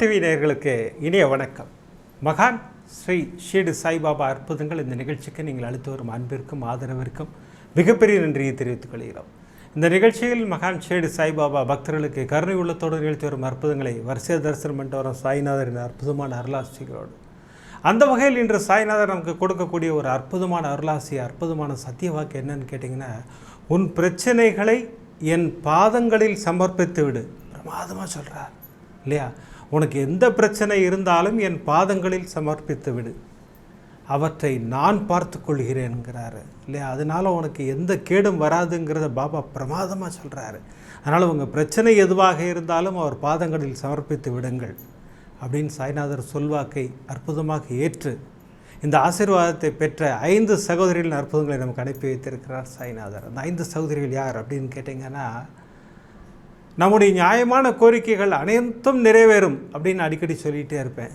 TV நேயர்களுக்கு இனிய வணக்கம். மகான் ஸ்ரீ ஷீடு சாய்பாபா அற்புதங்கள் இந்த நிகழ்ச்சிக்கு நீங்கள் அளித்து வரும் அன்பிற்கும் ஆதரவிற்கும் மிகப்பெரிய நன்றியை தெரிவித்துக் கொள்கிறோம். இந்த நிகழ்ச்சியில் மகான் ஷேடு சாய்பாபா பக்தர்களுக்கு கருணை உள்ளத்தோடு நிகழ்த்தி வரும் அற்புதங்களை வரிசை தரிசனம் பண்ணிட்டு வரும் சாய்நாதரின் அற்புதமான அருளாசிகளோடு. அந்த வகையில் இன்று சாய்நாதர் நமக்கு கொடுக்கக்கூடிய ஒரு அற்புதமான அருளாசி அற்புதமான சத்திய வாக்கு என்னன்னு கேட்டிங்கன்னா உன் பிரச்சனைகளை என் பாதங்களில் சமர்ப்பித்து விடு. பிரமாதமாக சொல்கிறார் இல்லையா? உனக்கு எந்த பிரச்சனை இருந்தாலும் என் பாதங்களில் சமர்ப்பித்து விடு. அவற்றை நான் பார்த்து கொள்கிறேன்கிறாரு. இல்லையா? அதனால் உனக்கு எந்த கேடும் வராதுங்கிறத பாபா பிரமாதமாக சொல்கிறாரு அதனால் உங்கள் பிரச்சனை எதுவாக இருந்தாலும் அவர் பாதங்களில் சமர்ப்பித்து விடுங்கள் அப்படின்னு சாய்நாதர் சொல்வாக்கை அற்புதமாக ஏற்று இந்த ஆசீர்வாதத்தை பெற்ற ஐந்து சகோதரிகளின் அற்புதங்களை நமக்கு அனுப்பி வைத்திருக்கிறார் சாய்நாதர். அந்த ஐந்து சகோதரிகள் யார் அப்படின்னு கேட்டிங்கன்னா நம்முடைய நியாயமான கோரிக்கைகள் அனைத்தும் நிறைவேறும் அப்படின்னு அடிக்கடி சொல்லிகிட்டே இருப்பேன்.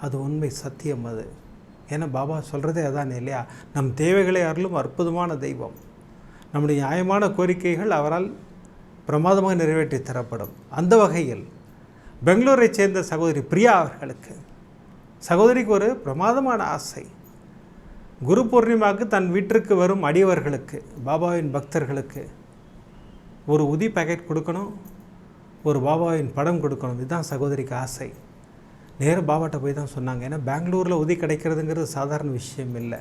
அது உண்மை சத்தியம் அது. ஏன்னா பாபா சொல்கிறதே அதான் இல்லையா? நம் தேவைகளை அருளும் அற்புதமான தெய்வம். நம்முடைய நியாயமான கோரிக்கைகள் அவரால் பிரமாதமாக நிறைவேற்றி தரப்படும். அந்த வகையில் பெங்களூரை சேர்ந்த சகோதரி பிரியா அவர்களுக்கு சகோதரிக்கு ஒரு பிரமாதமான ஆசை. குரு பூர்ணிமாவுக்கு தன் வீட்டிற்கு வரும் அடியவர்களுக்கு பாபாவின் பக்தர்களுக்கு ஒரு உதி பேக்கெட் கொடுக்கணும் ஒரு பாபாவின் படம் கொடுக்கணும் இதுதான் சகோதரிக்கு ஆசை. நேரம் பாபாட்ட போய் தான் சொன்னாங்க. ஏன்னா பெங்களூரில் உதி கிடைக்கிறதுங்கிறது சாதாரண விஷயம் இல்லை.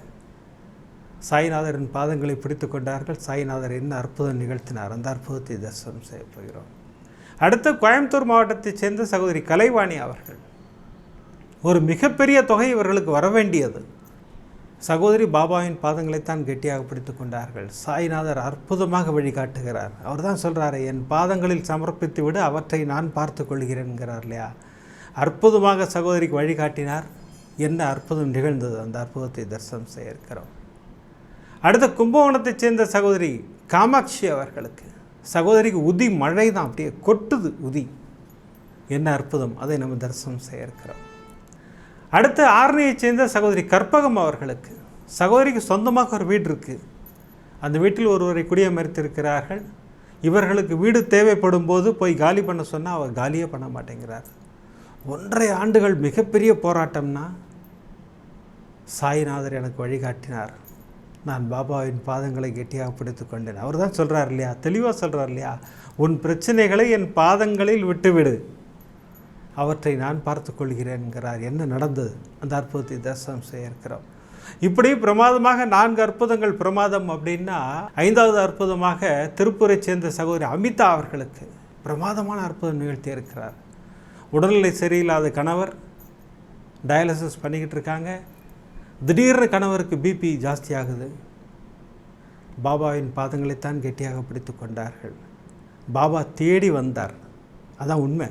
சாய்நாதரின் பாதங்களை பிடித்து கொண்டார்கள். சாய்நாதர் என்ன அற்புதம் நிகழ்த்தினார். அந்த அற்புதத்தை தரிசனம் செய்ய போகிறோம். அடுத்து கோயம்புத்தூர் மாவட்டத்தைச் சேர்ந்த சகோதரி கலைவாணி அவர்கள். ஒரு மிகப்பெரிய தொகை இவர்களுக்கு வர வேண்டியது சகோதரி பாபாவின் பாதங்களைத்தான் கெட்டியாக பிடித்து கொண்டார்கள். சாய்நாதர் அற்புதமாக வழிகாட்டுகிறார். அவர் தான் சொல்கிறாரு என் பாதங்களில் சமர்ப்பித்து விட அவற்றை நான் பார்த்து கொள்கிறேன்கிறார் இல்லையா? அற்புதமாக சகோதரிக்கு வழிகாட்டினார். என்ன அற்புதம் நிகழ்ந்தது? அந்த அற்புதத்தை தரிசனம் செய்ய இருக்கிறோம். அடுத்த கும்பகோணத்தைச் சேர்ந்த சகோதரி காமாட்சி அவர்களுக்கு சகோதரிக்கு உதி மழை தான் அப்படியே கொட்டுது உதி. என்ன அற்புதம்? அதை நம்ம தரிசனம் செய்ய இருக்கிறோம். அடுத்து ஆரணியைச் சேர்ந்த சகோதரி கற்பகம் அவர்களுக்கு. சகோதரிக்கு சொந்தமாக ஒரு வீடு இருக்குது அந்த வீட்டில் ஒருவரை குடியமர்த்திருக்கிறார்கள் இவர்களுக்கு வீடு தேவைப்படும் போது போய் காலி பண்ண சொன்னால் அவர் காலியே பண்ண மாட்டேங்கிறார். ஒன்றரை ஆண்டுகள் மிகப்பெரிய போராட்டம்னா சாய்நாதர் எனக்கு வழிகாட்டினார். நான் பாபாவின் பாதங்களை கெட்டியாக பிடித்து கொண்டேன். அவர் தான் சொல்கிறார் இல்லையா? தெளிவாக சொல்கிறார் இல்லையா? உன் பிரச்சனைகளை என் பாதங்களில் விட்டுவிடு. அவற்றை நான் பார்த்து கொள்கிறேன்கிறார் என்ன நடந்தது? அந்த அற்புதத்தை தரிசனம் செய்ய இருக்கிறோம். இப்படி பிரமாதமாக நான்கு அற்புதங்கள் பிரமாதம் அப்படின்னா ஐந்தாவது அற்புதமாக திருப்பூரை சேர்ந்த சகோதரி அமிதா அவர்களுக்கு பிரமாதமான அற்புதம் நிகழ்த்தி இருக்கிறார். உடல்நிலை சரியில்லாத கணவர் டயாலிசிஸ் பண்ணிக்கிட்டு இருக்காங்க. திடீர்னு கணவருக்கு பிபி ஜாஸ்தியாகுது. பாபாவின் பாதங்களைத்தான் கெட்டியாக பிடித்து கொண்டார்கள். பாபா தேடி வந்தார். அதான் உண்மை.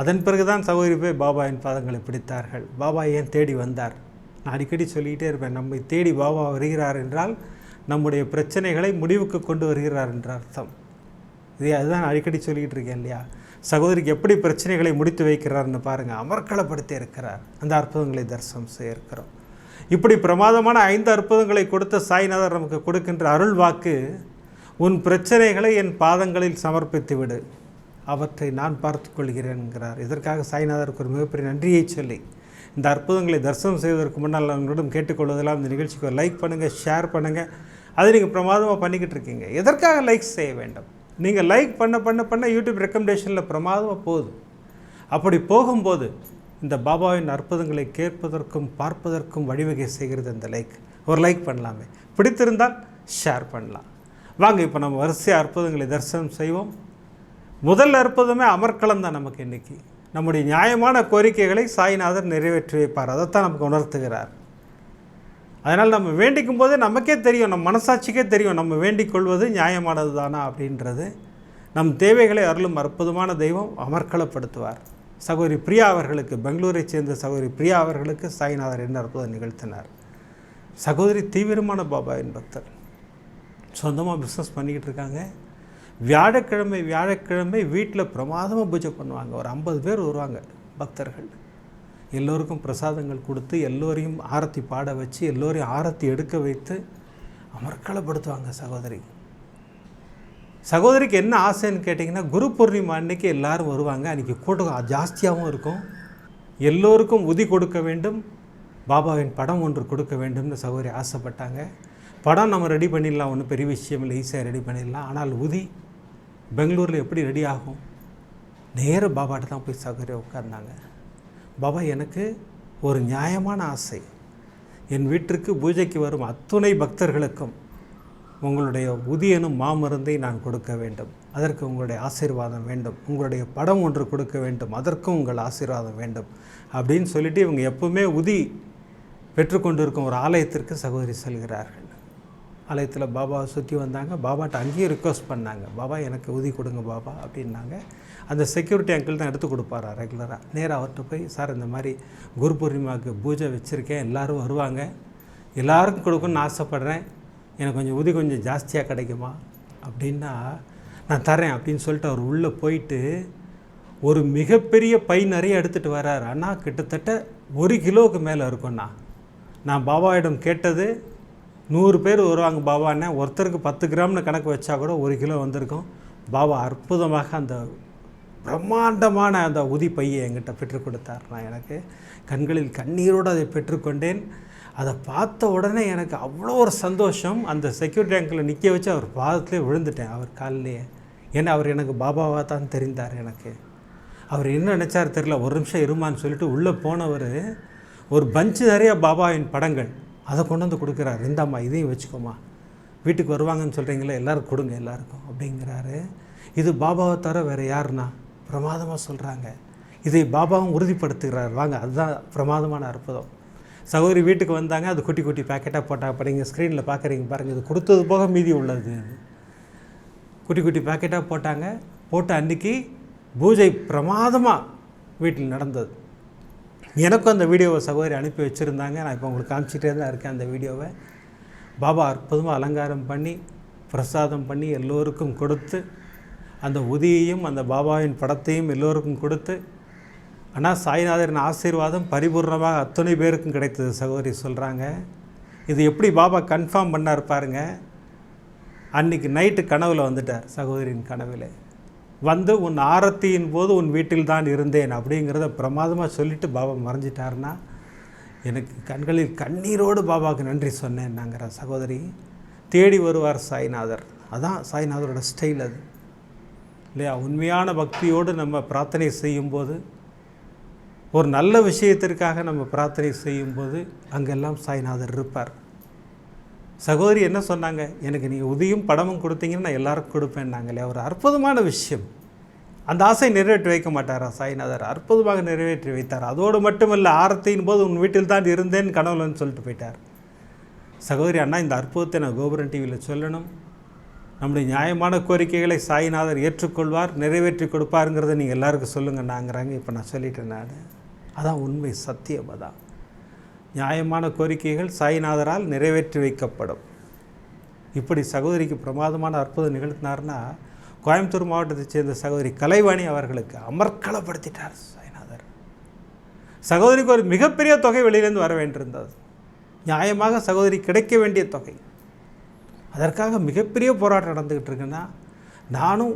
அதன் பிறகுதான் சகோதரி போய் பாபாவின் பாதங்களை பிடித்தார்கள். பாபா ஏன் தேடி வந்தார்? நான் அடிக்கடி சொல்லிக்கிட்டே இருப்பேன் நம்மை தேடி பாபா வருகிறார் என்றால் நம்முடைய பிரச்சனைகளை முடிவுக்கு கொண்டு வருகிறார் என்ற அர்த்தம். இது அதுதான் அடிக்கடி சொல்லிக்கிட்டு இருக்கேன் இல்லையா? சகோதரிக்கு எப்படி பிரச்சனைகளை முடித்து வைக்கிறார்னு பாருங்கள் அமர்க்களப்படுத்தி இருக்கிறார். அந்த அற்புதங்களை தரிசனம் செய்யிருக்கிறோம் இப்படி பிரமாதமான ஐந்து அற்புதங்களை கொடுத்த சாய்நாதர் நமக்கு கொடுக்கின்ற அருள் வாக்கு உன் பிரச்சனைகளை என் பாதங்களில் சமர்ப்பித்து விடு அவற்றை நான் பார்த்து கொள்கிறேன்கிறார் இதற்காக சாய்நாதருக்கு ஒரு மிகப்பெரிய நன்றியை சொல்லி இந்த அற்புதங்களை தரிசனம் செய்வதற்கு முன்னால் அவங்களிடம் கேட்டுக்கொள்வதெல்லாம் இந்த நிகழ்ச்சிக்கு ஒரு லைக் பண்ணுங்கள் ஷேர் பண்ணுங்கள் அதை நீங்கள் பிரமாதமாக பண்ணிக்கிட்டு இருக்கீங்க. எதற்காக லைக் செய்ய வேண்டும்? நீங்கள் லைக் பண்ண பண்ண பண்ண யூடியூப் ரெக்கமெண்டேஷனில் பிரமாதமாக போகுது. அப்படி போகும்போது இந்த பாபாவின் அற்புதங்களை கேட்பதற்கும் பார்ப்பதற்கும் வழிவகை செய்கிறது இந்த லைக் ஒரு லைக் பண்ணலாமே. பிடித்திருந்தால் ஷேர் பண்ணலாம். வாங்க இப்போ நம்ம வரிசை அற்புதங்களை தரிசனம் செய்வோம். முதல் அற்புதமே அமர்க்களம் தான் நமக்கு இன்றைக்கி நம்முடைய நியாயமான கோரிக்கைகளை சாய்நாதர் நிறைவேற்றி வைப்பார் அதைத்தான் நமக்கு உணர்த்துகிறார். அதனால் நம்ம வேண்டிக்கும் போதே நமக்கே தெரியும் நம்ம மனசாட்சிக்கே தெரியும் நம்ம வேண்டிக் கொள்வது நியாயமானது தானா அப்படின்றது. நம் தேவைகளை அருளும் அற்புதமான தெய்வம் அமர்க்களப்படுத்துவார். சகோதரி பிரியா அவர்களுக்கு பெங்களூரை சேர்ந்த சகோதரி பிரியா அவர்களுக்கு சாய்நாதர் என்ன அற்புதம் நிகழ்த்தினார். சகோதரி தீவிரமான பாபா என்பத்தர் சொந்தமாக பிஸ்னஸ் பண்ணிக்கிட்டு இருக்காங்க. வியாழக்கிழமை வியாழக்கிழமை வீட்டில் பிரமாதமாக பூஜை பண்ணுவாங்க. ஒரு ஐம்பது பேர் வருவாங்க பக்தர்கள். எல்லோருக்கும் பிரசாதங்கள் கொடுத்து எல்லோரையும் ஆரத்தி பாட வச்சு எல்லோரையும் ஆரத்தி எடுக்க வைத்து அமர்க்களப்படுத்துவாங்க சகோதரி. சகோதரிக்கு என்ன ஆசைன்னு கேட்டிங்கன்னா குரு பூர்ணிமா அன்னைக்கு எல்லோரும் வருவாங்க. அன்றைக்கி கூட்டம் ஜாஸ்தியாகவும் இருக்கும். எல்லோருக்கும் உதி கொடுக்க வேண்டும். பாபாவின் படம் ஒன்று கொடுக்க வேண்டும்னு சகோதரி ஆசைப்பட்டாங்க. படம் நம்ம ரெடி பண்ணிடலாம். ஒன்றும் பெரிய விஷயம் இல்லை. ஈஸியாக ரெடி பண்ணிடலாம். ஆனால் உதி பெங்களூரில் எப்படி ரெடி ஆகும்? நேர பாபாட்ட தான் போய் சகரிய உட்கார்ந்தாங்க. பாபா எனக்கு ஒரு நியாயமான ஆசை. என் வீட்டிற்கு பூஜைக்கு வரும் அத்துணை பக்தர்களுக்கும் உங்களுடைய உதியனும் மாமருந்தை நான் கொடுக்க வேண்டும். அதற்கு உங்களுடைய ஆசீர்வாதம் வேண்டும். உங்களுடைய படம் ஒன்று கொடுக்க வேண்டும். அதற்கும் உங்கள் ஆசீர்வாதம் வேண்டும். அப்படின்னு சொல்லிட்டு இவங்க எப்பவுமே உதி பெற்றுக்கொண்டிருக்கும் ஒரு ஆலயத்திற்கு சகோதரி செல்கிறார்கள். ஆலயத்தில் பாபாவை சுற்றி வந்தாங்க. பாபாட்ட அங்கேயும் ரிக்வஸ்ட் பண்ணாங்க. பாபா எனக்கு உதி கொடுங்க பாபா அப்படின்னாங்க. அந்த செக்யூரிட்டி அங்கிள் தான் எடுத்து கொடுப்பாரா ரெகுலராக நேராக அவர்கிட்ட போய் சார் இந்த மாதிரி குரு பூர்ணிமாவுக்கு பூஜை வச்சுருக்கேன். எல்லோரும் வருவாங்க. எல்லாருக்கும் கொடுக்கணும்னு ஆசைப்பட்றேன். எனக்கு கொஞ்சம் உதவி கொஞ்சம் ஜாஸ்தியாக கிடைக்குமா? அப்படின்னா நான் தரேன் அப்படின்னு சொல்லிட்டு அவர் உள்ளே போயிட்டு ஒரு மிகப்பெரிய பை நிறைய எடுத்துகிட்டு வர்றார். ஆனால் கிட்டத்தட்ட ஒரு கிலோவுக்கு மேலே இருக்கும்ண்ணா. நான் பாபாவிடம் கேட்டது நூறு பேர் வருவாங்க பாபாண்ணே ஒருத்தருக்கு பத்து கிராம்னு கணக்கு வச்சா கூட ஒரு கிலோ வந்திருக்கும். பாபா அற்புதமாக அந்த பிரம்மாண்டமான அந்த உதி பையை என்கிட்ட பெற்றுக் கொடுத்தார் நான் எனக்கு. கண்களில் கண்ணீரோடு அதை பெற்றுக்கொண்டேன் அதை பார்த்த உடனே எனக்கு அவ்வளோ ஒரு சந்தோஷம். அந்த செக்யூரிட்டி அங்கில் நிற்க வச்சு அவர் பாதத்திலே விழுந்துட்டேன் அவர் காலிலேயே ஏன்னா அவர் எனக்கு பாபாவாக தான் தெரிந்தார் எனக்கு. அவர் என்ன நினச்சார் தெரில ஒரு நிமிஷம் இருமான்னு சொல்லிட்டு உள்ளே போனவர் ஒரு பஞ்சு நிறைய பாபாவின் படங்கள். அதை கொண்டு வந்து கொடுக்குறாரு. இந்தாம்மா இதையும் வச்சுக்கோமா வீட்டுக்கு வருவாங்கன்னு சொல்கிறீங்களே எல்லோரும் கொடுங்க எல்லாருக்கும் அப்படிங்கிறாரு. இது பாபாவை தவிர வேறு யாருன்னா? பிரமாதமாக சொல்கிறாங்க இதை பாபாவும் உறுதிப்படுத்துகிறார். வாங்க அதுதான் பிரமாதமான அற்புதம். சகோதரி வீட்டுக்கு வந்தாங்க அது குட்டி குட்டி பேக்கெட்டாக போட்டால் அப்போ நீங்கள் ஸ்க்ரீனில் பார்க்குறீங்க பாருங்கள் இது கொடுத்தது போக மீதி உள்ளது. குட்டி குட்டி பேக்கெட்டாக போட்டாங்க. போட்ட அன்றைக்கி பூஜை பிரமாதமாக வீட்டில் நடந்தது. எனக்கும் அந்த வீடியோவை சகோதரி அனுப்பி வச்சுருந்தாங்க. நான் இப்போ உங்களுக்கு காமிச்சிட்டே தான் இருக்கேன் அந்த வீடியோவை. பாபா அற்புதமாக அலங்காரம் பண்ணி பிரசாதம் பண்ணி எல்லோருக்கும் கொடுத்து அந்த உதியையும் அந்த பாபாவின் படத்தையும் எல்லோருக்கும் கொடுத்து ஆனால் சாய்நாதரின் ஆசீர்வாதம் பரிபூர்ணமாக அத்தனை பேருக்கும் கிடைத்தது சகோதரி சொல்கிறாங்க இது எப்படி பாபா கன்ஃபார்ம் பண்ணார் பாருங்க. அன்னைக்கு நைட்டு கனவில் வந்துட்டார் சகோதரியின் கனவில். வந்து உன் ஆரத்தியின் போது உன் வீட்டில் தான் இருந்தேன் அப்படிங்கிறத பிரமாதமாக சொல்லிவிட்டு பாபா மறைஞ்சிட்டாருன்னா எனக்கு கண்களில் கண்ணீரோடு பாபாவுக்கு நன்றி சொன்னேன்னாங்கிற சகோதரி. தேடி வருவார் சாய்நாதர். அதான் சாய்நாதரோட ஸ்டைல் அது. இல்லையா? உண்மையான பக்தியோடு நம்ம பிரார்த்தனை செய்யும்போது ஒரு நல்ல விஷயத்திற்காக நம்ம பிரார்த்தனை செய்யும்போது அங்கெல்லாம் சாய்நாதர் இருப்பார். சகோதரி என்ன சொன்னாங்க? எனக்கு நீங்கள் உதியும் படமும் கொடுத்தீங்கன்னா நான் எல்லாருக்கும் கொடுப்பேன்னாங்களே ஒரு அற்புதமான விஷயம். அந்த ஆசை நிறைவேற்றி வைக்க மாட்டாரா சாய்நாதர். அற்புதமாக நிறைவேற்றி வைத்தார். அதோடு மட்டுமல்ல ஆரத்தியின் போது உன் வீட்டில் தான் இருந்தேன் கனவுலன்னு சொல்லிட்டு போயிட்டார். சகோதரி அண்ணா இந்த அற்புதத்தை நான் கோபுரம் டிவியில் சொல்லணும். நம்முடைய நியாயமான கோரிக்கைகளை சாய்நாதர் ஏற்றுக்கொள்வார் நிறைவேற்றி கொடுப்பாருங்கிறத நீங்கள் எல்லாருக்கும் சொல்லுங்கள் நாங்கிறாங்க இப்போ நான் சொல்லிட்டேன் நான். அதான் உண்மை சத்தியம் அதான். நியாயமான கோரிக்கைகள் சாய்நாதரால் நிறைவேற்றி வைக்கப்படும். இப்படி சகோதரிக்கு பிரமாதமான அற்புதம் நிகழ்த்தினார்னா கோயம்புத்தூர் மாவட்டத்தைச் சேர்ந்த சகோதரி கலைவாணி அவர்களுக்கு அமர்க்கலப்படுத்திட்டார் சாய்நாதர். சகோதரிக்கு ஒரு மிகப்பெரிய தொகை வெளியிலேருந்து வர வேண்டியிருந்தது. நியாயமாக சகோதரி கிடைக்க வேண்டிய தொகை. அதற்காக மிகப்பெரிய போராட்டம் நடந்துக்கிட்டு இருக்குன்னா நானும்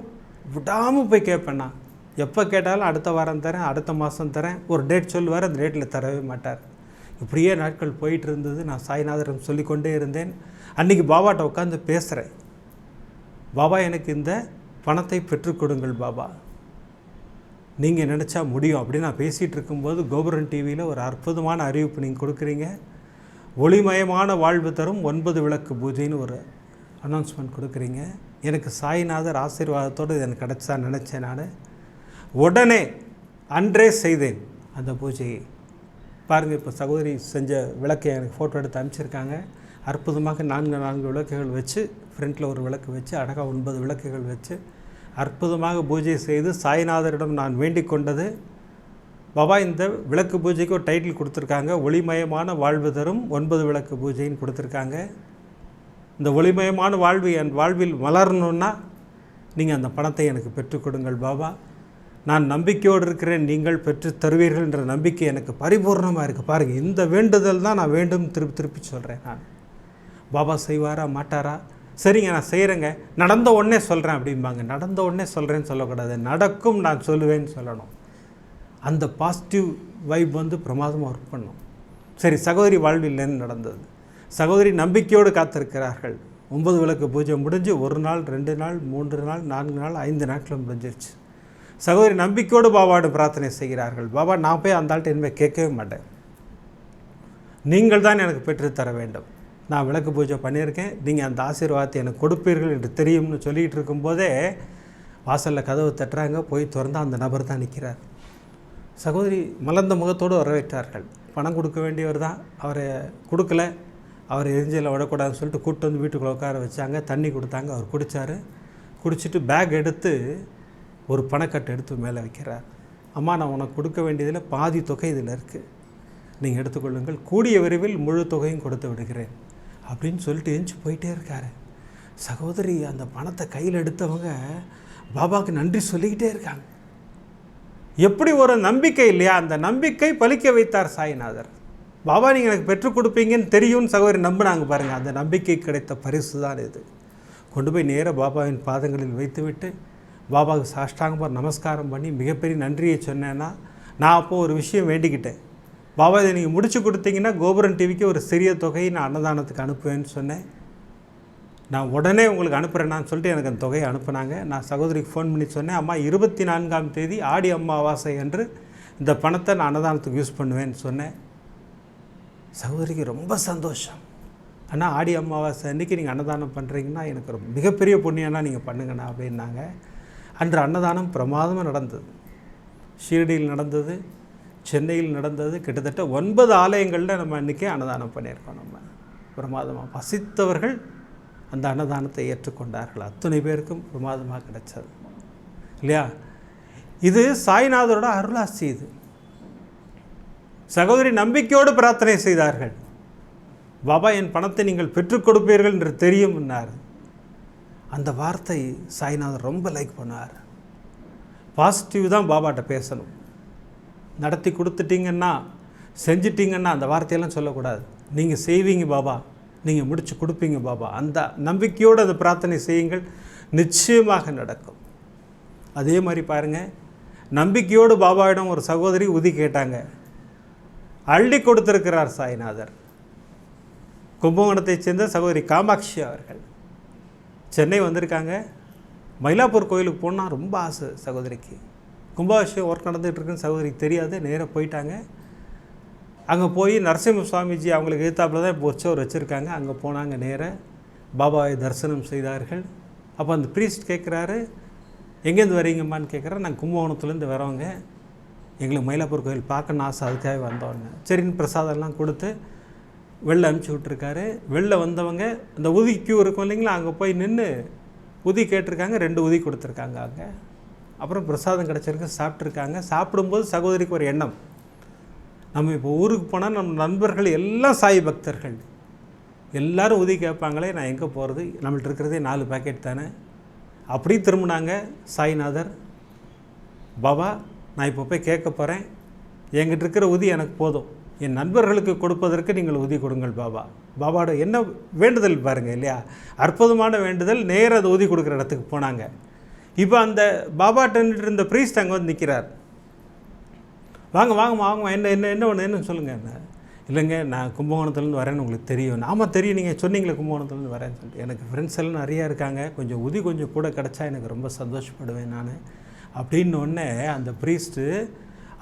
விடாமல் போய் கேட்பேண்ணா எப்போ கேட்டாலும் அடுத்த வாரம் தரேன் அடுத்த மாதம் தரேன் ஒரு டேட் சொல்லுவார் அந்த டேட்டில் தரவே மாட்டார். இப்படியே நாட்கள் போயிட்டு இருந்தது நான் சாய்நாதரம் சொல்லிக்கொண்டே இருந்தேன். அன்றைக்கி பாபாட்ட உட்காந்து பேசுகிறேன் பாபா எனக்கு இந்த பணத்தை பெற்றுக் கொடுங்கள் பாபா. நீங்கள் நினச்சா முடியும். அப்படின்னு நான் பேசிகிட்டு இருக்கும்போது கோபுரன் டிவியில் ஒரு அற்புதமான அறிவிப்பு நீங்கள் கொடுக்குறீங்க. ஒளிமயமான வாழ்வு தரும் ஒன்பது விளக்கு பூஜைன்னு ஒரு அனௌன்ஸ்மெண்ட் கொடுக்குறீங்க. எனக்கு சாய்நாதர் ஆசீர்வாதத்தோடு இது எனக்கு கிடச்சா நினச்சேன் நான். உடனே அன்றே செய்தேன் அந்த பூஜையை. பாருங்கள் இப்போ சகோதரி செஞ்ச விளக்கை எனக்கு ஃபோட்டோ எடுத்து அனுப்பிச்சிருக்காங்க. அற்புதமாக நான்கு நான்கு விளக்குகள் வச்சு ஃப்ரண்ட்டில் ஒரு விளக்கு வச்சு அழகாக ஒன்பது விளக்குகள் வச்சு அற்புதமாக பூஜை செய்து சாய்நாதரிடம் நான் வேண்டிக் கொண்டது. பாபா இந்த விளக்கு பூஜைக்கு ஒரு டைட்டில் கொடுத்துருக்காங்க. ஒளிமயமான வாழ்வு தரும் ஒன்பது விளக்கு பூஜைன்னு கொடுத்துருக்காங்க. இந்த ஒளிமயமான வாழ்வு என் வாழ்வில் மலரணுன்னா நீங்கள் அந்த பணத்தை எனக்கு பெற்றுக் கொடுங்கள் பாபா. நான் நம்பிக்கையோடு இருக்கிறேன். நீங்கள் பெற்று தருவீர்கள் என்ற நம்பிக்கை எனக்கு பரிபூர்ணமாக இருக்குது பாருங்கள் இந்த வேண்டுதல் தான் நான் வேண்டும் திருப்பி திருப்பி சொல்கிறேன் நான். பாபா செய்வாரா மாட்டாரா? சரிங்க நான் செய்கிறேங்க நடந்த உடனே சொல்கிறேன் அப்படிம்பாங்க. நடந்த உடனே சொல்கிறேன்னு சொல்லக்கூடாது. நடக்கும் நான் சொல்லுவேன்னு சொல்லணும். அந்த பாசிட்டிவ் வைப் வந்து பிரமாதமாக ஒர்க் பண்ணும். சரி சகோதரி வாழ்வில்லைன்னு நடந்தது? சகோதரி நம்பிக்கையோடு காத்திருக்கிறார்கள். ஒன்பது விளக்கு பூஜை முடிஞ்சு ஒரு நாள் ரெண்டு நாள் மூன்று நாள் நான்கு நாள் ஐந்து நாட்களும் முடிஞ்சிருச்சு. சகோதரி நம்பிக்கையோடு பாபாவோட பிரார்த்தனை செய்கிறார்கள். பாபா நான் போய் அந்த ஆள்கிட்ட இனிமேல் கேட்கவே மாட்டேன். நீங்கள் தான் எனக்கு பெற்றுத்தர வேண்டும். நான் விளக்கு பூஜை பண்ணியிருக்கேன். நீங்கள் அந்த ஆசீர்வாதத்தை எனக்கு கொடுப்பீர்கள் என்று தெரியும்னு சொல்லிகிட்டு இருக்கும்போதே வாசலில் கதவு தட்டுறாங்க. போய் திறந்தால் அந்த நபர் தான் நிற்கிறார் சகோதரி மலர்ந்த முகத்தோடு வரவேற்றார்கள். பணம் கொடுக்க வேண்டியவர் தான். அவரை கொடுக்கல. அவர் எரிஞ்சலில் விடக்கூடாதுன்னு சொல்லிட்டு கூப்பிட்டு வந்து வீட்டுக்குள்ளே உட்கார வச்சாங்க. தண்ணி கொடுத்தாங்க. அவர் குடித்தார் குடிச்சிட்டு பேக் எடுத்து ஒரு பணக்கட்டு எடுத்து மேலே வைக்கிறார். அம்மா நான் உனக்கு கொடுக்க வேண்டியதில் பாதி தொகை இதில் இருக்குது நீங்கள் எடுத்துக்கொள்ளுங்கள். கூடிய விரைவில் முழு தொகையும் கொடுத்து விடுகிறேன். அப்படின்னு சொல்லிட்டு எஞ்சி போயிட்டே இருக்காரு. சகோதரி அந்த பணத்தை கையில் எடுத்தவங்க பாபாவுக்கு நன்றி சொல்லிக்கிட்டே இருக்காங்க. எப்படி ஒரு நம்பிக்கை இல்லையா? அந்த நம்பிக்கை பலிக்க வைத்தார் சாய்நாதர். பாபா நீங்கள் எனக்கு பெற்றுக் கொடுப்பீங்கன்னு தெரியும்னு சகோதரி நம்பினாங்க பாருங்கள் அந்த நம்பிக்கை கிடைத்த பரிசு தான் இது. கொண்டு போய் நேராக பாபாவின் பாதங்களில் வைத்துவிட்டு பாபாவுக்கு சாஷ்டாங்கமாக நமஸ்காரம் பண்ணி மிகப்பெரிய நன்றியை சொன்னேன்னா நான் அப்போது ஒரு விஷயம் வேண்டிக்கிட்டேன். பாபா இதை நீங்கள் முடிச்சு கொடுத்தீங்கன்னா கோபுரம் டிவிக்கு ஒரு சிறிய தொகையை நான் அன்னதானத்துக்கு அனுப்புவேன்னு சொன்னேன். நான் உடனே உங்களுக்கு அனுப்புகிறேன்னான்னு சொல்லிட்டு எனக்கு அந்த தொகையை அனுப்புனாங்க. நான் சகோதரிக்கு ஃபோன் பண்ணி சொன்னேன் அம்மா இருபத்தி நான்காம் தேதி ஆடி அம்மாவாசை என்று இந்த பணத்தை நான் அன்னதானத்துக்கு யூஸ் பண்ணுவேன்னு சொன்னேன். சகோதரிக்கு ரொம்ப சந்தோஷம். ஆனால் ஆடி அமாவாசை அன்றைக்கி நீங்கள் அன்னதானம் பண்ணுறீங்கன்னா எனக்கு ஒரு மிகப்பெரிய புண்ணியம்னா நீங்கள் பண்ணுங்கண்ணா அப்படின்னாங்க. அன்று அன்னதானம் பிரமாதமாக நடந்தது. ஷீரடியில் நடந்தது. சென்னையில் நடந்தது கிட்டத்தட்ட ஒன்பது ஆலயங்களில் நம்ம இன்றைக்கி அன்னதானம் பண்ணியிருக்கோம் நம்ம. பிரமாதமாக பசித்தவர்கள் அந்த அன்னதானத்தை ஏற்றுக்கொண்டார்கள். அத்தனை பேருக்கும் பிரமாதமாக கிடைச்சது. இல்லையா? இது சாய்நாதரோட அருளாசி இது. சகோதரி நம்பிக்கையோடு பிரார்த்தனை செய்தார்கள். பாபா என் பணத்தை நீங்கள் பெற்றுக் கொடுப்பீர்கள் என்று தெரியும் என்னார். அந்த வார்த்தை சாய்நாதர் ரொம்ப லைக் பண்ணார் பாசிட்டிவ் தான் பாபாட்ட பேசணும். நடத்தி கொடுத்துட்டீங்கன்னா செஞ்சிட்டீங்கன்னா அந்த வார்த்தையெல்லாம் சொல்லக்கூடாது. நீங்கள் செய்வீங்க பாபா. நீங்கள் முடிச்சு கொடுப்பீங்க பாபா. அந்த நம்பிக்கையோடு அந்த பிரார்த்தனை செய்யுங்கள். நிச்சயமாக நடக்கும். அதே மாதிரி பாருங்கள் நம்பிக்கையோடு பாபாவிடம் ஒரு சகோதரி உதி கேட்டாங்க. அள்ளி கொடுத்துருக்கிறார் சாய்நாதர். கும்பகோணத்தைச் சேர்ந்த சகோதரி காமாட்சி அவர்கள். சென்னை வந்திருக்காங்க. மயிலாப்பூர் கோயிலுக்கு போனால் ரொம்ப ஆசை சகோதரிக்கு. கும்பாபிஷேகம் ஒர்க் நடந்துகிட்டு இருக்குன்னு சகோதரிக்கு தெரியாது நேராக போயிட்டாங்க. அங்கே போய் நரசிம்ம சுவாமிஜி அவங்களுக்கு எதிர்த்தாப்புல தான் இப்போ உற்சவர் வச்சுருக்காங்க. அங்கே போனாங்க நேராக பாபாவை தரிசனம் செய்தார்கள். அப்போ அந்த ப்ரீஸ்ட் கேட்குறாரு எங்கேருந்து வரீங்கம்மான்னு கேட்குறேன் நாங்கள் கும்பகோணத்துலேருந்து வரவங்க எங்களுக்கு மயிலாப்பூர் கோயில் பார்க்கணும் ஆசை அதுக்காக வந்தவங்க சரின்னு பிரசாதம்லாம் கொடுத்து வெளில அனுப்பிச்சி விட்ருக்காரு வெளில வந்தவங்க இந்த உதி கியூ இருக்கும் இல்லைங்களா அங்கே போய் நின்று உதி கேட்டிருக்காங்க ரெண்டு உதி கொடுத்துருக்காங்க அங்கே. அப்புறம் பிரசாதம் கிடச்சிருக்கு சாப்பிட்ருக்காங்க சாப்பிடும்போது சகோதரிக்கு ஒரு எண்ணம். நம்ம இப்போ ஊருக்கு போனால் நம்ம நண்பர்கள் எல்லாம் சாய் பக்தர்கள். எல்லோரும் உதவி கேட்பாங்களே நான் எங்கே போகிறது நம்மள்ட்ட இருக்கிறதே நாலு பேக்கெட் தானே? அப்படி திரும்பினாங்க சாய்நாதர். பாபா நான் இப்போ போய் கேட்க போகிறேன் எங்கிட்ட இருக்கிற உதி எனக்கு போதும். என் நண்பர்களுக்கு கொடுப்பதற்கு நீங்கள் உதவி கொடுங்கள் பாபா. பாபாவோட என்ன வேண்டுதல் பாருங்கள் இல்லையா? அற்புதமான வேண்டுதல். நேராக அதை உதி கொடுக்குற இடத்துக்கு போனாங்க. இப்போ அந்த பாபா நின்னுட்டு இருந்த ப்ரீஸ்ட் அங்கே வந்து நிற்கிறார் வாங்க வாங்க வாங்க என்ன என்ன என்ன ஒன்று என்னன்னு சொல்லுங்கள் என்ன இல்லைங்க நான் கும்பகோணத்துலேருந்து வரேன்னு உங்களுக்கு தெரியும். ஆமாம் தெரியும். நீங்கள் சொன்னீங்களே கும்பகோணத்துலேருந்து வரேன்னு சொல்லிட்டு. எனக்கு ஃப்ரெண்ட்ஸ் எல்லாம் நிறையா இருக்காங்க. கொஞ்சம் உதி கொஞ்சம் கூட கிடச்சா எனக்கு ரொம்ப சந்தோஷப்படுவேன் நான். அப்படின்னு உடனே அந்த ப்ரீஸ்ட்டு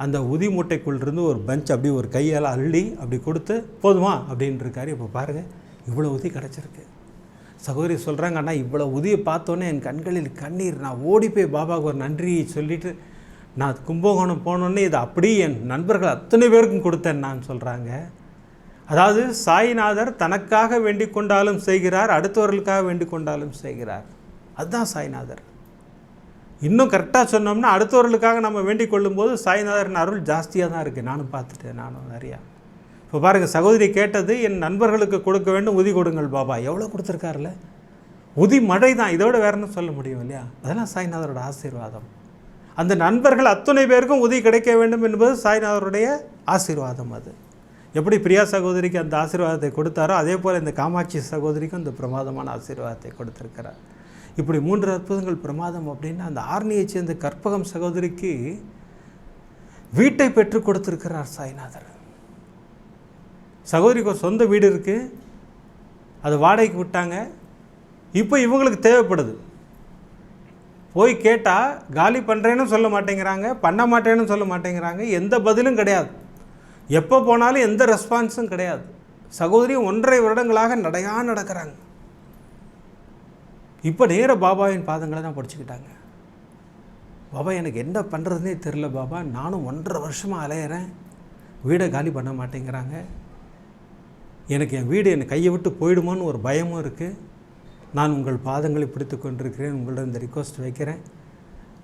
அந்த உதி மூட்டைக்குள்ளிருந்து ஒரு பஞ்ச் அப்படி ஒரு கையால் அள்ளி அப்படி கொடுத்து போதுமா? அப்படின்ட்டு இருக்காரு. இப்போ பாருங்கள் இவ்வளோ உதி கிடச்சிருக்கு. சகோதரி சொல்கிறாங்க அண்ணா இவ்வளோ உதிய பார்த்தோன்னே என் கண்களில் கண்ணீர். நான் ஓடி போய் பாபாவுக்கு ஒரு நன்றியை சொல்லிவிட்டு நான் கும்பகோணம் போனோடனே இதை அப்படியே என் நண்பர்கள் அத்தனை பேருக்கும் கொடுத்தேன் நான் சொல்கிறாங்க அதாவது சாய்நாதர் தனக்காக வேண்டிக் கொண்டாலும் செய்கிறார் அடுத்தவர்களுக்காக வேண்டிக் கொண்டாலும் செய்கிறார். அதுதான் சாய்நாதர். இன்னும் கரெக்டாக சொன்னோம்னா அடுத்தவர்களுக்காக நம்ம வேண்டிக் கொள்ளும்போது சாய்நாதரின் அருள் ஜாஸ்தியாக தான் இருக்குது நானும் பார்த்துட்டேன் நானும் நிறையா. இப்போ பாருங்கள் சகோதரி கேட்டது என் நண்பர்களுக்கு கொடுக்க வேண்டும் உதி கொடுங்கள் பாபா. எவ்வளோ கொடுத்துருக்காருல்ல? உதி மழை தான் இதோட வேற என்ன சொல்ல முடியும் இல்லையா? அதெல்லாம் சாய்நாதரோட ஆசீர்வாதம். அந்த நண்பர்கள் அத்தனை பேருக்கும் உதவி கிடைக்க வேண்டும் என்பது சாய்நாதருடைய ஆசீர்வாதம் அது. எப்படி பிரியா சகோதரிக்கு அந்த ஆசீர்வாதத்தை கொடுத்தாரோ அதே போல் இந்த காமாட்சி சகோதரிக்கும் இந்த பிரமாதமான ஆசீர்வாதத்தை கொடுத்துருக்கிறார். இப்படி மூன்று அற்புதங்கள் பிரமாதம் அப்படின்னா அந்த ஆர்னியைச் சேர்ந்த கற்பகம் சகோதரிக்கு வீட்டை பெற்றுக் கொடுத்திருக்கிறார் சாய்நாதர். சகோதரிக்கு ஒரு சொந்த வீடு இருக்குது அது வாடகைக்கு விட்டாங்க இப்போ இவங்களுக்கு தேவைப்படுது. போய் கேட்டால் காலி பண்ணுறேன்னு சொல்ல மாட்டேங்கிறாங்க பண்ண மாட்டேன்னு சொல்ல மாட்டேங்கிறாங்க எந்த பதிலும் கிடையாது. எப்போ போனாலும் எந்த ரெஸ்பான்ஸும் கிடையாது. சகோதரி ஒன்றரை வருடங்களாக நடையாக நடக்கிறாங்க. இப்போ நேர பாபாவின் பாதங்களை தான் படிச்சுக்கிட்டாங்க. பாபா எனக்கு என்ன பண்ணுறதுனே தெரில பாபா. நானும் ஒன்றரை வருஷமாக அலையிறேன். வீடை காலி பண்ண மாட்டேங்கிறாங்க. எனக்கு என் வீடு என் கையை விட்டு போயிடுமோன்னு ஒரு பயமும் இருக்குது நான் உங்கள் பாதங்களை பிடித்து கொண்டிருக்கிறேன். உங்களிடம் இந்த ரிக்வஸ்ட் வைக்கிறேன்.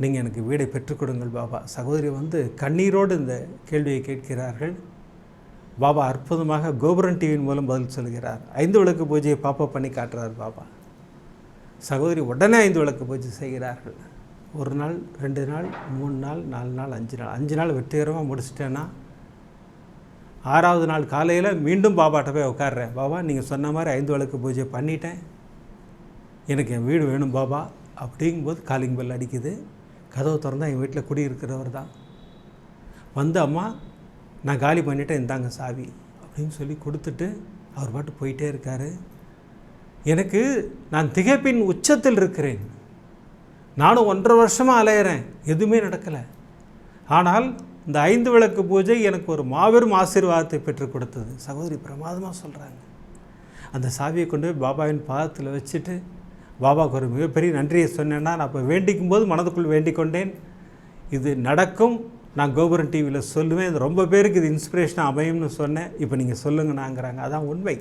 நீங்கள் எனக்கு வீடை பெற்றுக் கொடுங்கள் பாபா. சகோதரி வந்து கண்ணீரோடு இந்த கேள்வியை கேட்கிறார்கள். பாபா அற்புதமாக கோபுரன் டிவியின் மூலம் பதில் சொல்கிறார். ஐந்து விளக்கு பூஜையை பாப்பா பண்ணி காட்டுறார் பாபா. சகோதரி உடனே ஐந்து விளக்கு பூஜை செய்கிறார்கள். ஒரு நாள் ரெண்டு நாள் மூணு நாள் நாலு நாள் அஞ்சு நாள். அஞ்சு நாள் வெற்றிகரமாக முடிச்சிட்டேன்னா ஆறாவது நாள் காலையில் மீண்டும் பாபாட்ட போய் உட்காடுறேன் பாபா நீங்கள் சொன்ன மாதிரி ஐந்து விளக்கு பூஜை பண்ணிட்டேன். எனக்கு என் வீடு வேணும் பாபா. அப்படிங்கும்போது காலிங் பெல் அடிக்குது. கதவு திறந்தால் என் வீட்டில் குடியிருக்கிறவர் தான். வந்து அம்மா நான் காலி பண்ணிட்டேன். இந்தாங்க சாவி. அப்படின்னு சொல்லி கொடுத்துட்டு அவர் பாட்டு போயிட்டே இருக்கார். எனக்கு நான் திகைப்பின் உச்சத்தில் இருக்கிறேன். நானும் ஒன்றரை வருஷமாக அலையிறேன். எதுவுமே நடக்கலை. ஆனால் இந்த ஐந்து விளக்கு பூஜை எனக்கு ஒரு மாபெரும் ஆசீர்வாதத்தை பெற்றுக் கொடுத்தது. சகோதரி பிரமாதமாக சொல்கிறாங்க அந்த சாவியை கொண்டு போய் பாபாவின் பாதத்தில் வச்சுட்டு பாபாவுக்கு ஒரு மிகப்பெரிய நன்றியை சொன்னேன்னா நான் இப்போ வேண்டிக்கும் போது மனதுக்குள் வேண்டிக் கொண்டேன். இது நடக்கும். நான் கோபுரம் டிவியில் சொல்லுவேன். இது ரொம்ப பேருக்கு இது இன்ஸ்பிரேஷனாக அமையும்னு சொன்னேன். இப்போ நீங்கள் சொல்லுங்கண்ணாங்கிறாங்க அதான் உண்மை.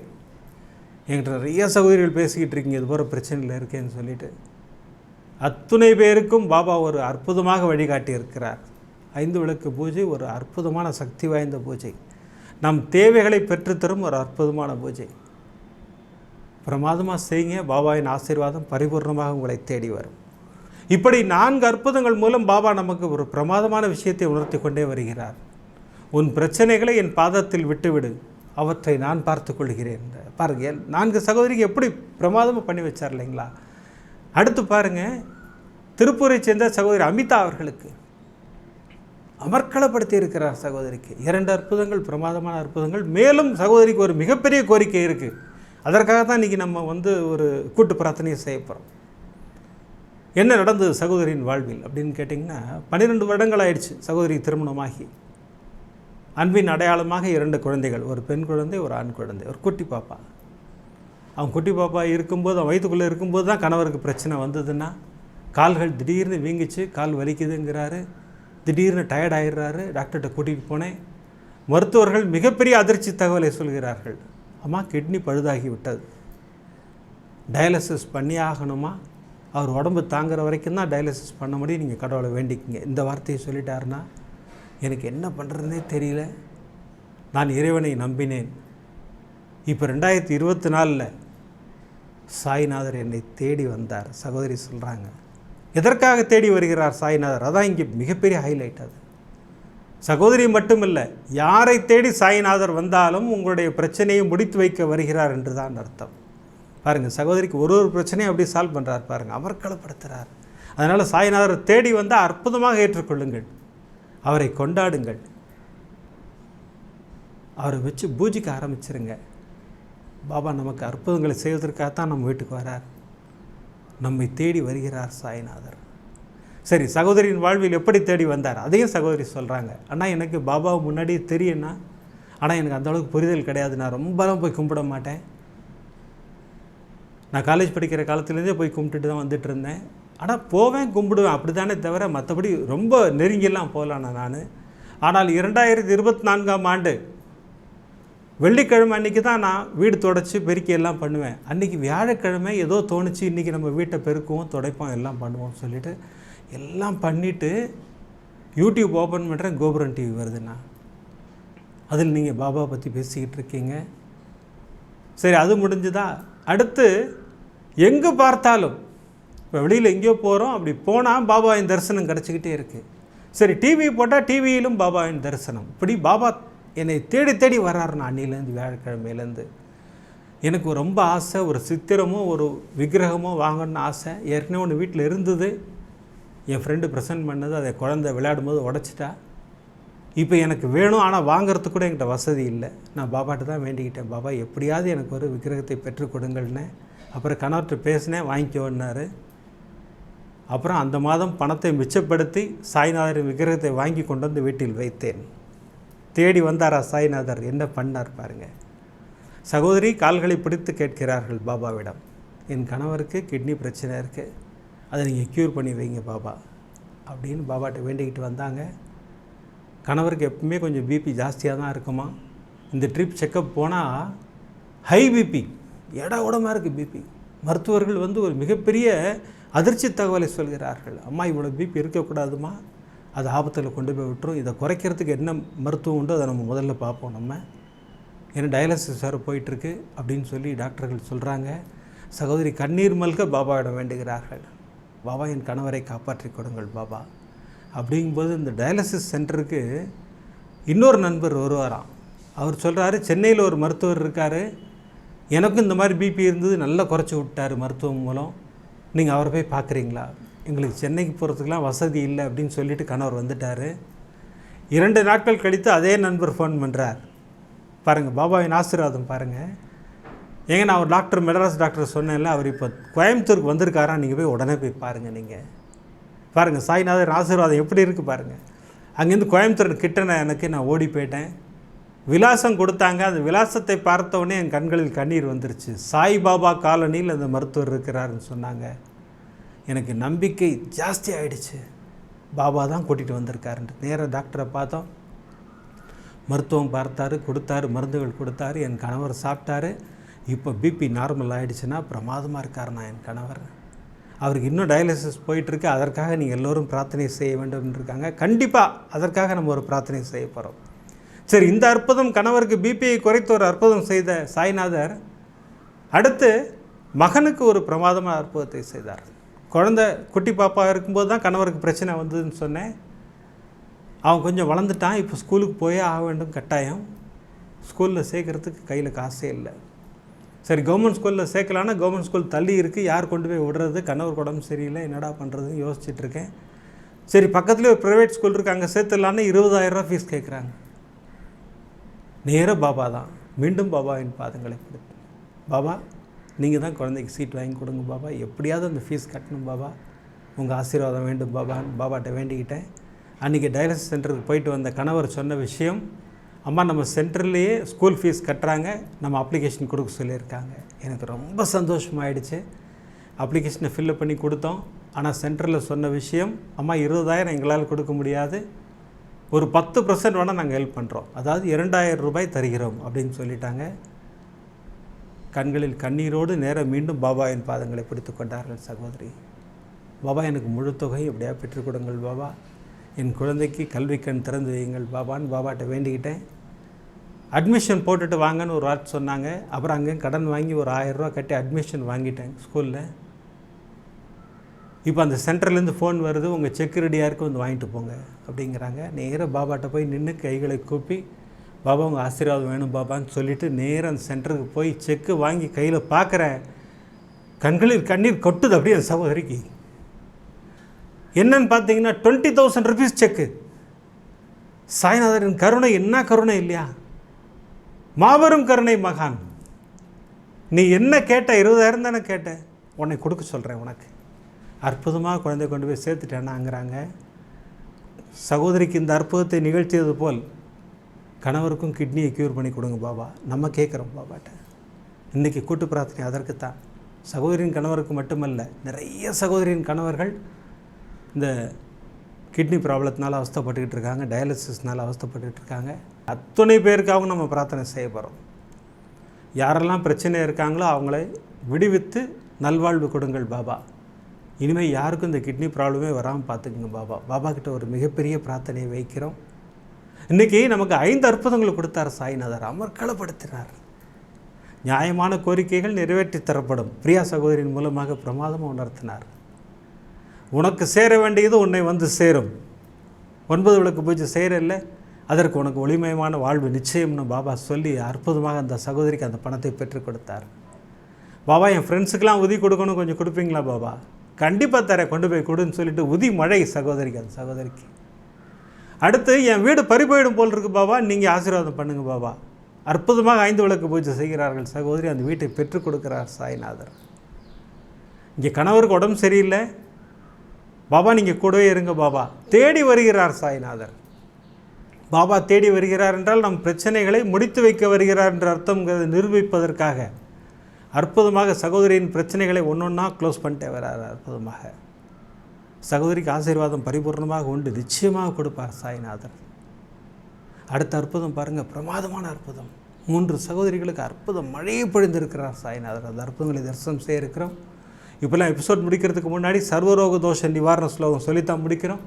என்கிட்ட நிறைய சகோதரிகள் பேசிக்கிட்டு இருக்கீங்க. இது போகிற பிரச்சனையில் இருக்கேன்னு சொல்லிட்டு. அத்துணை பேருக்கும் பாபா ஒரு அற்புதமாக வழிகாட்டி இருக்கிறார் ஐந்து விளக்கு பூஜை ஒரு அற்புதமான சக்தி வாய்ந்த பூஜை. நம் தேவைகளை பெற்றுத்தரும் ஒரு அற்புதமான பூஜை. பிரமாதமாக செய்யுங்க பாபாவின் ஆசீர்வாதம் பரிபூர்ணமாக உங்களை தேடி வரும். இப்படி நான்கு அற்புதங்கள் மூலம் பாபா நமக்கு ஒரு பிரமாதமான விஷயத்தை உணர்த்தி கொண்டே வருகிறார். உன் பிரச்சனைகளை என் பாதத்தில் விட்டுவிடு அவற்றை நான் பார்த்து கொள்கிறேன். பாருங்க நான்கு சகோதரிக்கு எப்படி பிரமாதமாக பண்ணி வச்சார் இல்லைங்களா? அடுத்து பாருங்கள் திருப்பூரை சேர்ந்த சகோதரி அமிதா அவர்களுக்கு. அமர்க்களப்படுத்தி இருக்கிறார் சகோதரிக்கு. இரண்டு அற்புதங்கள் பிரமாதமான அற்புதங்கள். மேலும் சகோதரிக்கு ஒரு மிகப்பெரிய கோரிக்கை இருக்குது அதற்காக தான் இன்றைக்கி நம்ம வந்து ஒரு கூட்டு பிரார்த்தனையை செய்ய போகிறோம் என்ன நடந்தது சகோதரியின் வாழ்வில் அப்படின்னு கேட்டிங்கன்னா பன்னிரெண்டு வருடங்கள் ஆயிடுச்சு சகோதரி திருமணமாகி. அன்பின் அடையாளமாக இரண்டு குழந்தைகள் ஒரு பெண் குழந்தை ஒரு ஆண் குழந்தை ஒரு குட்டி பாப்பா. அவன் குட்டி பாப்பா இருக்கும்போது அவன் வயிற்றுக்குள்ளே இருக்கும்போது தான் கணவருக்கு பிரச்சனை வந்ததுன்னா கால்கள் திடீர்னு வீங்கிச்சு கால் வலிக்குதுங்கிறாரு. திடீர்னு டயர்ட் ஆயிடுறாரு டாக்டர்கிட்ட கூட்டிகிட்டு போனேன். மருத்துவர்கள் மிகப்பெரிய அதிர்ச்சி தகவலை சொல்கிறார்கள். அம்மா கிட்னி பழுதாகி விட்டது. டயாலிசிஸ் பண்ணி ஆகணுமா? அவர் உடம்பு தாங்குற வரைக்கும் தான் டயாலிசிஸ் பண்ண முடியும். நீங்கள் கடவுளை வேண்டிக்கிங்க. இந்த வார்த்தையை சொல்லிட்டாருன்னா எனக்கு என்ன பண்ணுறதுனே தெரியல. நான் இறைவனை நம்பினேன். இப்போ ரெண்டாயிரத்தி இருபத்தி நாலில் சாய்நாதர் என்னை தேடி வந்தார். சகோதரி சொல்கிறாங்க எதற்காக தேடி வருகிறார் சாய்நாதர்? அதான் இங்கே மிகப்பெரிய ஹைலைட் அது. சகோதரி மட்டுமில்லை யாரை தேடி சாய்நாதர் வந்தாலும் உங்களுடைய பிரச்சனையை முடித்து வைக்க வருகிறார் என்று தான் அர்த்தம். பாருங்கள் சகோதரிக்கு ஒரு ஒரு பிரச்சனையும் அப்படி சால்வ் பண்ணுறார் பாருங்கள் அமர்க்களப்படுத்துகிறார் அதனால் சாய்நாதர் தேடி வந்தால் அற்புதமாக ஏற்றுக்கொள்ளுங்கள். அவரை கொண்டாடுங்கள். அவரை வச்சு பூஜிக்க ஆரம்பிச்சிருங்க. பாபா நமக்கு அற்புதங்களை செய்வதற்காகத்தான் நம்ம வீட்டுக்கு வரார். நம்மை தேடி வருகிறார் சாய்நாதர். சரி சகோதரியின் வாழ்வில் எப்படி தேடி வந்தார்? அதையும் சகோதரி சொல்கிறாங்க ஆனால் எனக்கு பாபாவை முன்னாடியே தெரியும்னா ஆனால் எனக்கு அந்தளவுக்கு புரிதல் கிடையாது. நான் ரொம்பலாம் போய் கும்பிட மாட்டேன். நான் காலேஜ் படிக்கிற காலத்துலேருந்தே போய் கும்பிட்டுட்டு தான் வந்துட்டு இருந்தேன். ஆனால் போவேன் கும்பிடுவேன். அப்படி தானே தவிர மற்றபடி ரொம்ப நெருங்கிலாம் போகலாண்ணா நான். ஆனால் இரண்டாயிரத்தி இருபத்தி நான்காம் ஆண்டு வெள்ளிக்கிழமை அன்றைக்கி தான் நான் வீடு தொடச்சி பெருக்கி எல்லாம் பண்ணுவேன். அன்றைக்கி வியாழக்கிழமை ஏதோ தோணுச்சு இன்றைக்கி நம்ம வீட்டை பெருக்குவோம் துடைப்போம் எல்லாம் பண்ணுவோம் சொல்லிவிட்டு எல்லாம் பண்ணிவிட்டு யூடியூப் ஓப்பன் பண்ணுறேன் கோபுரம் டிவி வருதுண்ணா. அதில் நீங்கள் பாபா பற்றி பேசிக்கிட்டு இருக்கீங்க. சரி அது முடிஞ்சுதா? அடுத்து எங்கே பார்த்தாலும் இப்போ வெளியில் எங்கேயோ போகிறோம் அப்படி போனால் பாபாவின் தரிசனம் கிடச்சிக்கிட்டே இருக்குது சரி டிவி போட்டால் டிவியிலும் பாபாவின் தரிசனம். இப்படி பாபா என்னை தேடி தேடி வர்றாருண்ணா அன்னிலேருந்து வியாழக்கிழமையிலேருந்து. எனக்கு ரொம்ப ஆசை ஒரு சித்திரமோ ஒரு விக்கிரகமோ வாங்கணும்னு ஆசை. ஏற்கனவே ஒன்று வீட்டில் இருந்தது. என் ஃப்ரெண்டு ப்ரெசென்ட் பண்ணது அதை குழந்தை விளையாடும் போது உடச்சிட்டா. இப்போ எனக்கு வேணும் ஆனால் வாங்குறதுக்கு கூட என்கிட்ட வசதி இல்லை. நான் பாபாட்ட தான் வேண்டிக்கிட்டேன். பாபா எப்படியாவது எனக்கு ஒரு விக்கிரகத்தை பெற்று கொடுங்கள்னே. அப்புறம் கணவர்கிட்ட பேசினேன் வாங்கிக்கோன்னாரு. அப்புறம் அந்த மாதம் பணத்தை மிச்சப்படுத்தி சாய்நாதரின் விக்கிரகத்தை வாங்கி கொண்டு வந்து வீட்டில் வைத்தேன். தேடி வந்தாரா சாய்நாதர்? என்ன பண்ணார் பாருங்க. சகோதரி கால்களை பிடித்து கேட்கிறார்கள் பாபாவிடம். என் கணவருக்கு கிட்னி பிரச்சனை இருக்குது அதை நீங்கள் க்யூர் பண்ணி வைங்க பாபா. அப்படின்னு பாபாட்ட வேண்டிக்கிட்டு வந்தாங்க. கணவருக்கு எப்பவுமே கொஞ்சம் பிபி ஜாஸ்தியாக தான் இருக்குமா. இந்த ட்ரிப் செக்கப் போனால் ஹை பிபி எடா உடமா இருக்குது பிபி மருத்துவர்கள் வந்து ஒரு மிகப்பெரிய அதிர்ச்சி தகவலை சொல்கிறார்கள். அம்மா இவ்வளோ பிபி இருக்கக்கூடாதுமா? அது ஆபத்தில் கொண்டு போய் விட்டுரும். இதை குறைக்கிறதுக்கு என்ன மருத்துவம் உண்டோ அதை நம்ம முதல்ல பார்ப்போம். நம்ம ஏன்னா டயாலிசிஸ் வேறு போயிட்டுருக்கு அப்படின்னு சொல்லி டாக்டர்கள் சொல்கிறாங்க சகோதரி கண்ணீர் மல்க பாபாவிடம் வேண்டுகிறார்கள். பாபா என் கணவரை காப்பாற்றி கொடுங்கள் பாபா. அப்படிங்கும்போது இந்த டயாலிசிஸ் சென்டருக்கு இன்னொரு நண்பர் வருவாராம். அவர் சொல்கிறாரு சென்னையில் ஒரு மருத்துவர் இருக்கார். எனக்கும் இந்த மாதிரி பிபி இருந்தது. நல்லா குறைச்சி விட்டார் மருத்துவம் மூலம். நீங்கள் அவரை போய் பார்க்குறீங்களா? எங்களுக்கு சென்னைக்கு போகிறதுக்கெலாம் வசதி இல்லை அப்படின்னு சொல்லிட்டு கணவர் வந்துட்டார். இரண்டு நாட்கள் கழித்து அதே நண்பர் ஃபோன் பண்ணுறார் பாருங்கள் பாபாவின் ஆசீர்வாதம் பாருங்கள் ஏங்க நான் ஒரு டாக்டர் மெட்ராஸ் டாக்டர் சொன்னேன்ல அவர் இப்போ கோயம்புத்தூருக்கு வந்திருக்காரா நீங்கள் போய் உடனே போய் பாருங்கள் நீங்கள் பாருங்கள் சாய்நாதர் ஆசீர்வாதம் எப்படி இருக்குது பாருங்கள் அங்கேருந்து கோயம்புத்தூர் கிட்டன எனக்கு நான் ஓடி போயிட்டேன். விலாசம் கொடுத்தாங்க. அந்த விலாசத்தை பார்த்தவொடனே என் கண்களில் கண்ணீர் வந்துருச்சு. சாய்பாபா காலனியில் அந்த மருத்துவர் இருக்கிறாருன்னு சொன்னாங்க. எனக்கு நம்பிக்கை ஜாஸ்தி ஆகிடுச்சு பாபா தான் கூட்டிகிட்டு வந்திருக்காருன்ட்டு. நேராக டாக்டரை பார்த்தோம். மருத்துவம் பார்த்தாரு கொடுத்தாரு மருந்துகள் கொடுத்தாரு. என் கணவர் சாப்பிட்டாரு. இப்போ பிபி நார்மல் ஆகிடுச்சுன்னா பிரமாதமாக இருக்காருண்ணா என் கணவர். அவருக்கு இன்னும் டயாலிசிஸ் போயிட்டுருக்கு. அதற்காக நீங்கள் எல்லோரும் பிரார்த்தனை செய்ய வேண்டும் இருக்காங்க. கண்டிப்பாக அதற்காக நம்ம ஒரு பிரார்த்தனை செய்ய போகிறோம் சரி இந்த அற்புதம் கணவருக்கு பிபியை குறைத்து ஒரு அற்புதம் செய்த சாய்நாதர் அடுத்து மகனுக்கு ஒரு பிரமாதமான அற்புதத்தை செய்தார். குழந்தை குட்டி பாப்பா இருக்கும்போது தான் கணவருக்கு பிரச்சனை வந்ததுன்னு சொன்னேன். அவன் கொஞ்சம் வளர்ந்துட்டான். இப்போ ஸ்கூலுக்கு போயே ஆக வேண்டும் கட்டாயம். ஸ்கூலில் சேர்க்குறதுக்கு கையில் காசே இல்லை. சரி கவர்மெண்ட் ஸ்கூலில் சேர்க்கலான்னா கவர்மெண்ட் ஸ்கூல் தள்ளி இருக்குது யார் கொண்டு போய் விடுறது? கணவர் உடம்பு சரியில்லை. என்னடா பண்ணுறதுன்னு யோசிச்சுட்ருக்கேன் சரி பக்கத்துலேயே ஒரு ப்ரைவேட் ஸ்கூல் இருக்குது அங்கே சேர்த்துடலான்னு இருபதாயிரரூவா ஃபீஸ் கேட்குறாங்க நேராக பாபா தான். மீண்டும் பாபாவின் பாதங்களை கொடுத்து பாபா நீங்கள் தான் குழந்தைக்கு சீட் வாங்கி கொடுங்க பாபா. எப்படியாவது அந்த ஃபீஸ் கட்டணும் பாபா. உங்கள் ஆசீர்வாதம் வேண்டும் பாபான்னு பாபாட்ட வேண்டிக்கிட்டேன். அன்றைக்கி டயாலிசிஸ் சென்டருக்கு போயிட்டு வந்த கணவர் சொன்ன விஷயம் அம்மா நம்ம சென்டர்லேயே ஸ்கூல் ஃபீஸ் கட்டுறாங்க நம்ம அப்ளிகேஷன் கொடுக்க சொல்லியிருக்காங்க. எனக்கு ரொம்ப சந்தோஷமாயிடுச்சு. அப்ளிகேஷனை ஃபில்லப் பண்ணி கொடுத்தோம். ஆனால் சென்டரில் சொன்ன விஷயம் அம்மா இருபதாயிரம் எங்களால் கொடுக்க முடியாது. ஒரு பத்து பர்சன்ட் வேணால் நாங்கள் ஹெல்ப் பண்ணுறோம் அதாவது இரண்டாயிரம் ரூபாய் தருகிறோம் அப்படின்னு சொல்லிட்டாங்க. கண்களில் கண்ணீரோடு நேர மீண்டும் பாபாவின் பாதங்களை பிடித்து கொண்டார்கள் சகோதரி. பாபா எனக்கு முழு தொகை எப்படியா பெற்றுக் கொடுங்கள் பாபா. என் குழந்தைக்கு கல்வி கண் திறந்து வையுங்கள் பாபான்னு பாபாட்ட வேண்டிக்கிட்டேன். அட்மிஷன் போட்டுட்டு வாங்கன்னு ஒரு வார்த்தை சொன்னாங்க. அப்புறம் அங்கே கடன் வாங்கி ஒரு ஆயிரரூவா கட்டி அட்மிஷன் வாங்கிட்டேன் ஸ்கூலில் இப்போ அந்த சென்டர்லேருந்து ஃபோன் வருது உங்கள் செக் ரெடியாக இருக்கு வந்து வாங்கிட்டு போங்க அப்படிங்கிறாங்க. நேராக பாபாட்ட போய் நின்று கைகளை கூப்பி பாபா உங்கள் ஆசீர்வாதம் வேணும் பாபான்னு சொல்லிவிட்டு நேரம் சென்டருக்கு போய் செக்கு வாங்கி கையில் பார்க்குறேன். கண்களில் கண்ணீர் கொட்டுது அப்படியே அந்த சகோதரிக்கு. என்னன்னு பார்த்தீங்கன்னா டுவெண்ட்டி தௌசண்ட் ருபீஸ் செக்கு சாய்நாதரின் கருணை என்ன கருணை இல்லையா? மாபெரும் கருணை மகான். நீ என்ன கேட்ட? இருபதாயிரம் தானே கேட்ட. உன்னை கொடுக்க சொல்கிறேன் உனக்கு. அற்புதமாக குழந்தை கொண்டு போய் சேர்த்துட்டேன்னாங்கிறாங்க. சகோதரிக்கு இந்த அற்புதத்தை நிகழ்த்தியது போல் கணவருக்கும் கிட்னியை க்யூர் பண்ணி கொடுங்க பாபா. நம்ம கேட்குறோம் பாபாட்ட. இன்றைக்கி கூட்டு பிரார்த்தனை அதற்குத்தான். சகோதரியின் கணவருக்கு மட்டுமல்ல நிறைய சகோதரியின் கணவர்கள் இந்த கிட்னி ப்ராப்ளத்தினால அவஸ்தைப்பட்டுக்கிட்டு இருக்காங்க டயாலிசிஸ்னால அவஸ்தைப்பட்டுக்கிட்டு இருக்காங்க. அத்தனை பேருக்காகவும் நம்ம பிரார்த்தனை செய்ய போகிறோம் யாரெல்லாம் பிரச்சனை இருக்காங்களோ அவங்கள விடுவித்து நல்வாழ்வு கொடுங்கள் பாபா. இனிமேல் யாருக்கும் இந்த கிட்னி ப்ராப்ளமே வராமல் பார்த்துக்குங்க பாபா. பாபா கிட்ட ஒரு மிகப்பெரிய பிரார்த்தனையை வைக்கிறோம். இன்றைக்கி நமக்கு ஐந்து அற்புதங்களை கொடுத்தார் சாய்நாதர். அமர்க்களப்படுத்தினார் நியாயமான கோரிக்கைகள் நிறைவேற்றி தரப்படும். பிரியா சகோதரியின் மூலமாக பிரமாதமாக உணர்த்தினார். உனக்கு சேர வேண்டியது உன்னை வந்து சேரும். ஒன்பது விளக்கு பூஜை செய்கிறல்ல அதற்கு உனக்கு ஒளிமயமான வாழ்வு நிச்சயம்னு பாபா சொல்லி அற்புதமாக அந்த சகோதரிக்கு அந்த பணத்தை பெற்றுக் கொடுத்தார். பாபா என் ஃப்ரெண்ட்ஸுக்கெலாம் உதி கொடுக்கணும் கொஞ்சம் கொடுப்பீங்களா பாபா? கண்டிப்பாக தரேன் கொண்டு போய் கொடுன்னு சொல்லிட்டு உதி மழை சகோதரிக்கு அந்த சகோதரிக்கு. அடுத்து என் வீடு பறிப்போயிடும் போல் இருக்கு பாபா நீங்கள் ஆசீர்வாதம் பண்ணுங்கள் பாபா. அற்புதமாக ஐந்து விளக்கு பூஜை செய்கிறார்கள் சகோதரி அந்த வீட்டை பெற்றுக் கொடுக்கிறார் சாய்நாதர். இங்கே கணவருக்கு உடம்பு சரியில்லை. பாபா நீங்கள் கூடவே இருங்க பாபா. தேடி வருகிறார் சாய்நாதர். பாபா தேடி வருகிறார் என்றால் நம் பிரச்சனைகளை முடித்து வைக்க வருகிறார் என்ற அர்த்தங்கிறதை நிரூபிப்பதற்காக அற்புதமாக சகோதரியின் பிரச்சனைகளை ஒன்றொன்னா க்ளோஸ் பண்ணிட்டே வரார் அற்புதமாக. சகோதரிக்கு ஆசீர்வாதம் பரிபூர்ணமாக உண்டு. நிச்சயமாக கொடுப்பார் சாய்நாதர் அடுத்த அற்புதம் பாருங்கள் பிரமாதமான அற்புதம். மூன்று சகோதரிகளுக்கு அற்புதம். மழையை பொழிந்திருக்கிறார் சாய்நாதர் அந்த அற்புதங்களை தரிசனம் செய்ய இருக்கிறோம். இப்போல்லாம் எபிசோட் முடிக்கிறதுக்கு முன்னாடி சர்வரோக தோஷ நிவாரண ஸ்லோகம் சொல்லித்தான் முடிக்கிறோம்.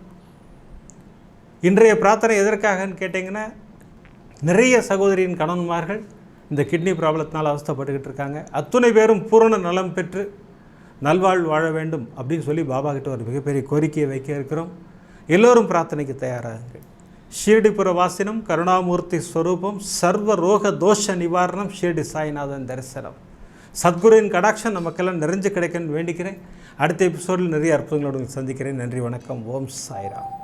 இன்றைய பிரார்த்தனை எதற்காகன்னு கேட்டிங்கன்னா நிறைய சகோதரியின் கணவன்மார்கள் இந்த கிட்னி ப்ராப்ளத்தினால் அவஸ்தைப்பட்டுக்கிட்டு இருக்காங்க. அத்துணை பேரும் பூரண நலம் பெற்று நல்வாழ்வு வாழ வேண்டும் அப்படின்னு சொல்லி பாபா கிட்ட ஒரு மிகப்பெரிய கோரிக்கையை வைக்க இருக்கிறோம். எல்லோரும் பிரார்த்தனைக்கு தயாராகுங்க. ஷீர்டிபுர வாசினம் கருணாமூர்த்தி ஸ்வரூபம் சர்வ ரோக தோஷ நிவாரணம் ஷீர்டி சாய்நாதன் தரிசனம். சத்குருவின் கடாட்சம் நமக்கெல்லாம் நிறைஞ்சு கிடைக்கன்னு வேண்டிக்கிறேன். அடுத்த எபிசோடில் நிறைய அற்புதங்களோடு சந்திக்கிறேன். நன்றி வணக்கம். ஓம் சாய்ராம்.